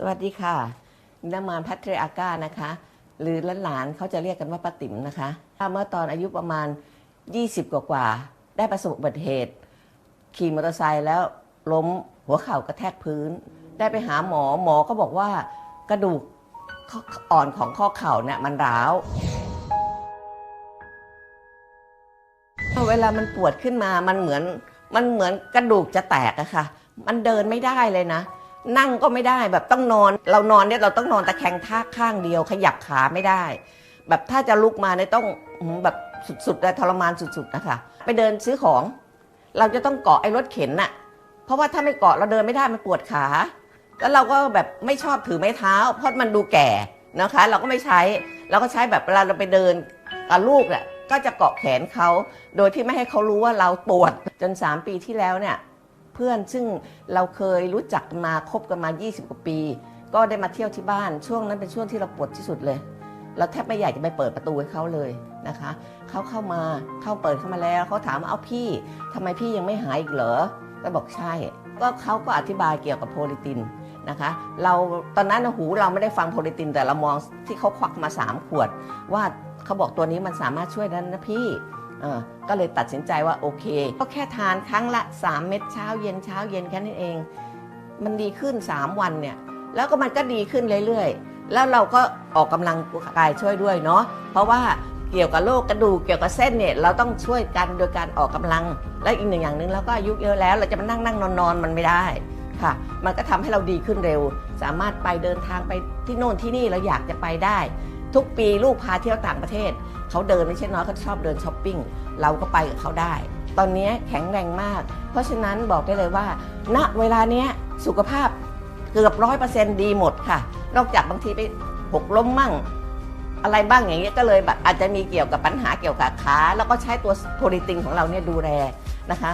สวัสดีค่ะนามานพัทรอาก้านะคะ หรือหลานๆเขาจะเรียกกันว่าป้าติ๋มนะคะเมื่อตอนอายุประมาณ 20 กว่าๆได้ประสบอุบัติเหตุ ขี่มอเตอร์ไซค์แล้วล้มหัวเข่ากระแทกพื้น ได้ไปหาหมอหมอก็บอกว่ากระดูกออ่อนของข้อเข่าเนี่ยมันร้าวเวลามันปวดขึ้นมามันเหมือนมันเหมือนกระดูกจะแตกอะค่ะ มันเดินไม่ได้เลยนะ นั่งก็ไม่ได้แบบต้องนอน เรานอนเนี่ยเราต้องนอนตะแคงท่าข้างเดียว ขยับขาไม่ได้ แบบถ้าจะลุกมาเนี่ยต้องอืมแบบสุดๆเลยทรมานสุดๆนะคะ ไปเดินซื้อของ เราจะต้องเกาะไอ้รถเข็นน่ะ เพราะว่าถ้าไม่เกาะเราเดินไม่ได้มันปวดขา แล้วเราก็แบบไม่ชอบถือไม้เท้า เพราะมันดูแก่นะคะ เราก็ไม่ใช้เราก็ใช้แบบเวลาเราไปเดินกับลูกอะก็จะเกาะแขนเขาโดยที่ไม่ให้เขารู้ว่าเราปวดจน 3 ปีที่แล้วเนี่ย พื่อนซึ่งเราเคยรู้จักมาคบกันมา 20 กว่าปี ก็ได้มาเที่ยวที่บ้าน ช่วงนั้นเป็นช่วงที่เราปวดที่สุดเลย เราแทบไม่อยากจะไปเปิดประตูให้เขาเลยนะคะเขาเข้ามาเข้าเปิดเข้ามาแล้วเขาถามว่าเอาพี่ทำไมพี่ยังไม่หายอีกเหรอก็บอกใช่ ก็เขาก็อธิบายเกี่ยวกับโพลิตินนะคะเราตอนนั้นหูเราไม่ได้ฟังโพลิตินแต่เรามองที่เขาควักมา 3 ขวด ว่าเขาบอกตัวนี้มันสามารถช่วยได้นะพี่ ก็เลยตัดสินใจว่าโอเค ก็แค่ทานครั้งละ 3 เม็ดเช้าเย็นเช้าเย็นแค่นั้นเอง มันดีขึ้น 3 วันเนี่ย แล้วก็มันก็ดีขึ้นเรื่อยๆ แล้วเราก็ออกกำลังกายช่วยด้วยเนาะเพราะว่าเกี่ยวกับโรคกระดูกเกี่ยวกับเส้นเนี่ยเราต้องช่วยกันโดยการออกกำลัง และอีกหนึ่งอย่างหนึ่งเราก็อายุเยอะแล้ว เราจะมานั่งนั่งนอนนอนมันไม่ได้ค่ะ มันก็ทำให้เราดีขึ้นเร็ว สามารถไปเดินทางไปที่โน่นที่นี่เราอยากจะไปได้ ทุกปีลูกพาเที่ยวต่างประเทศ เขาเดินไม่ใช่น้อยเขาชอบเดินช้อปปิ้งเราก็ไปกับเขาได้ ตอนนี้แข็งแรงมาก เพราะฉะนั้นบอกได้เลยว่า ณเวลาเนี้ยสุขภาพเกือบร้อยเปอร์เซ็นต์ดีหมดค่ะ นอกจากบางทีไปหกล้มมั่ง อะไรบ้างอย่างเงี้ยก็เลยแบบอาจจะมีเกี่ยวกับปัญหาเกี่ยวกับขาแล้วก็ใช้ตัวโพลิตินของเราเนี่ยดูแลนะคะ